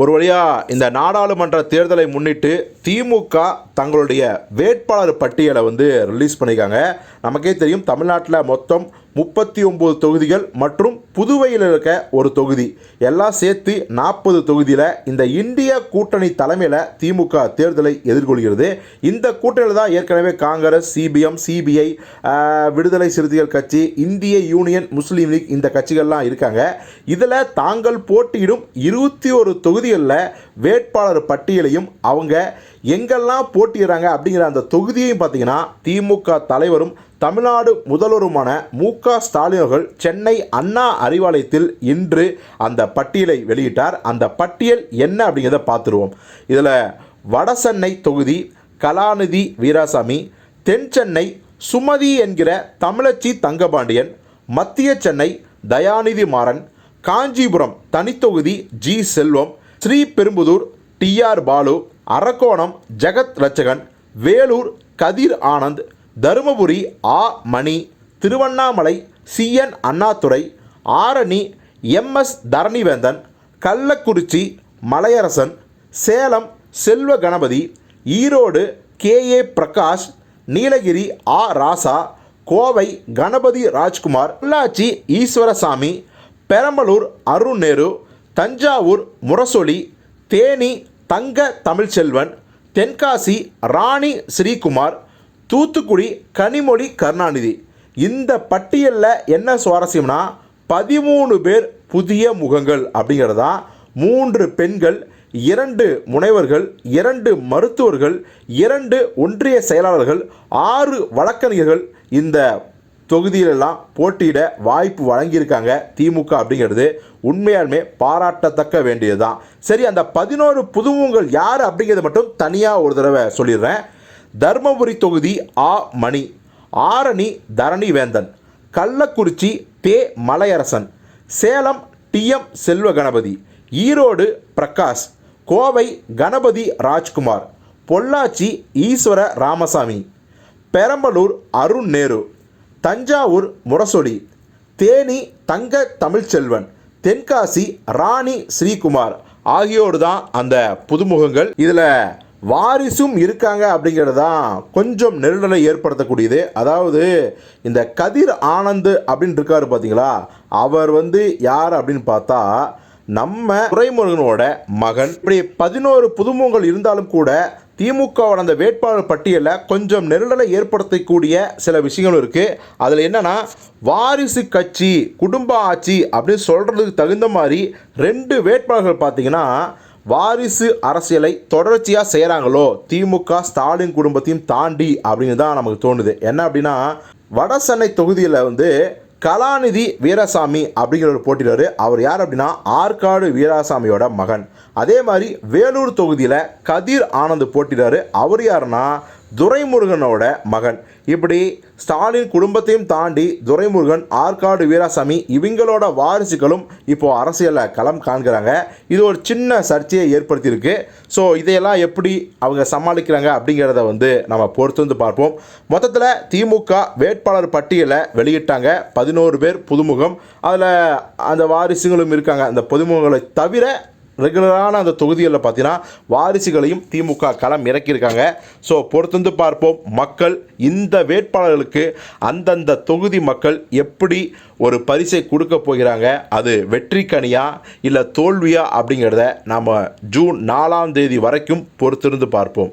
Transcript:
ஒரு வழியாக இந்த நாடாளுமன்ற தேர்தலை முன்னிட்டு திமுக தங்களுடைய வேட்பாளர் பட்டியலை வந்து ரிலீஸ் பண்ணியிருக்காங்க. நமக்கே தெரியும் தமிழ்நாட்டில் மொத்தம் முப்பத்தி ஒம்பது தொகுதிகள் மற்றும் புதுவையில் இருக்க ஒரு தொகுதி. எல்லாம் சேர்த்து நாற்பது தொகுதியில் இந்த இந்திய கூட்டணி தலைமையில் திமுக தேர்தலை எதிர்கொள்கிறது. இந்த கூட்டணியில் தான் ஏற்கனவே காங்கிரஸ் சிபிஎம் சிபிஐ விடுதலை சிறுத்தைகள் கட்சி இந்திய யூனியன் முஸ்லீம் லீக் இந்த கட்சிகள்லாம் இருக்காங்க. இதில் தாங்கள் போட்டியிடும் இருபத்தி ஒரு தொகுதிகளில் வேட்பாளர் பட்டியலையும் அவங்க எங்கெல்லாம் போட்டியிடறாங்க அப்படிங்கிற அந்த தொகுதியையும் பார்த்தீங்கன்னா திமுக தலைவரும் தமிழ்நாடு முதல்வருமான மு க ஸ்டாலின் அவர்கள் சென்னை அண்ணா அறிவாலயத்தில் இன்று அந்த பட்டியலை வெளியிட்டார். அந்த பட்டியல் என்ன அப்படிங்கிறத பார்த்துருவோம். இதில் வடசென்னை தொகுதி கலாநிதி வீராசாமி தென் சென்னை சுமதி என்கிற தமிழச்சி தங்கபாண்டியன் மத்திய சென்னை தயாநிதி மாறன் காஞ்சிபுரம் தனித்தொகுதி ஜி செல்வம் ஸ்ரீபெரும்புதூர் டிஆர் பாலு அரக்கோணம் ஜெகத் ரச்சகன் வேலூர் கதிர் ஆனந்த் தருமபுரி ஆ Mani Tiruvannamalai CN Annadurai Arani MS Tharanivendhan Kallakurichi Malaiyarasan Salem Selva Ganapathi Erode K A Prakash Nilgiris ஆ ராசா கோவை கணபதி ராஜ்குமார் பொள்ளாச்சி ஈஸ்வரசாமி பெரம்பலூர் அருண் நேரு தஞ்சாவூர் முரசொலி தேனி தங்க தமிழ்ச்செல்வன் தென்காசி ராணி ஸ்ரீகுமார் தூத்துக்குடி கனிமொழி கருணாநிதி. இந்த பட்டியலில் என்ன சுவாரஸ்யம்னா பதிமூணு பேர் புதிய முகங்கள் அப்படிங்கிறது தான் மூன்று பெண்கள் இரண்டு முனைவர்கள் இரண்டு மருத்துவர்கள் இரண்டு ஒன்றிய செயலாளர்கள் ஆறு வழக்கறிஞர்கள் இந்த தொகுதியிலெல்லாம் போட்டியிட வாய்ப்பு வழங்கியிருக்காங்க திமுக அப்படிங்கிறது உண்மையாலுமே பாராட்டத்தக்க வேண்டியது தான் சரி அந்த பதினோரு புதுமுகங்கள் யார் அப்படிங்கிறத மட்டும் தனியாக ஒரு தடவை சொல்லிடுறேன். தர்மபுரி தொகுதி ஆ. மணி ஆரணி தரணி வேந்தன் கள்ளக்குறிச்சி தே. மலையரசன் சேலம் டிஎம் செல்வ கணபதி ஈரோடு பிரகாஷ் கோவை கணபதி ராஜ்குமார் பொள்ளாச்சி ஈஸ்வர ராமசாமி பெரம்பலூர் அருண் நேரு தஞ்சாவூர் முரசொலி தேனி தங்க தமிழ்ச்செல்வன் தென்காசி ராணி ஸ்ரீகுமார் ஆகியோர் தான் அந்த புதுமுகங்கள். இதில் வாரிசும் இருக்காங்க அப்படிங்கிறது தான் கொஞ்சம் நெருடலை ஏற்படுத்தக்கூடியது. அதாவது இந்த கதிர் ஆனந்த் அப்படின்னு இருக்காரு பார்த்தீங்களா அவர் வந்து யார் அப்படின்னு பார்த்தா நம்ம துரைமுருகனோட மகன். இப்படி பதினோரு புதுமுகங்கள் இருந்தாலும் கூட திமுகவோட அந்த வேட்பாளர் பட்டியலில் கொஞ்சம் நெருடலை ஏற்படுத்தக்கூடிய சில விஷயங்களும் இருக்குது அதில் என்னென்னா வாரிசு கட்சி குடும்ப ஆட்சி அப்படின்னு சொல்கிறதுக்கு தகுந்த மாதிரி ரெண்டு வேட்பாளர்கள் பார்த்தீங்கன்னா வாரிசு அரசியலை தொடர்ச்சியாக செய்கிறாங்களோ திமுக ஸ்டாலின் குடும்பத்தையும் தாண்டி அப்படின்னு தான் நமக்கு தோணுது. என்ன அப்படின்னா வட சென்னை தொகுதியில் வந்து கலாநிதி வீராசாமி அப்படிங்கிற ஒரு போட்டியிடாரு அவர் யார் அப்படின்னா ஆற்காடு வீராசாமியோட மகன். அதே மாதிரி வேலூர் தொகுதியில் கதிர் ஆனந்த் போட்டியிடாரு அவர் யாருன்னா துரைமுருகனோட மகன். இப்படி ஸ்டாலின் குடும்பத்தையும் தாண்டி துரைமுருகன் ஆற்காடு வீராசாமி இவங்களோட வாரிசுகளும் இப்போது அரசியலில் களம் காண்கிறாங்க. இது ஒரு சின்ன சர்ச்சையை ஏற்படுத்தியிருக்கு. ஸோ இதையெல்லாம் எப்படி அவங்க சமாளிக்கிறாங்க அப்படிங்கிறத வந்து நம்ம பொறுத்து வந்து பார்ப்போம். மொத்தத்தில் திமுக வேட்பாளர் பட்டியலை வெளியிட்டாங்க. பதினோரு பேர் புதுமுகம். அதில் அந்த வாரிசுகளும் இருக்காங்க. அந்த புதுமுகங்களை தவிர ரெகுலரான அந்த தொகுதிகளில் பார்த்தீங்கன்னா வாரிசுகளையும் திமுக களம் இறக்கியிருக்காங்க. ஸோ பொறுத்திருந்து பார்ப்போம். மக்கள் இந்த வேட்பாளர்களுக்கு அந்தந்த தொகுதி மக்கள் எப்படி ஒரு பரிசை கொடுக்க போகிறாங்க? அது வெற்றி கனியா இல்லை தோல்வியா அப்படிங்கிறத நாம் ஜூன் நாலாம் தேதி வரைக்கும் பொறுத்திருந்து பார்ப்போம்.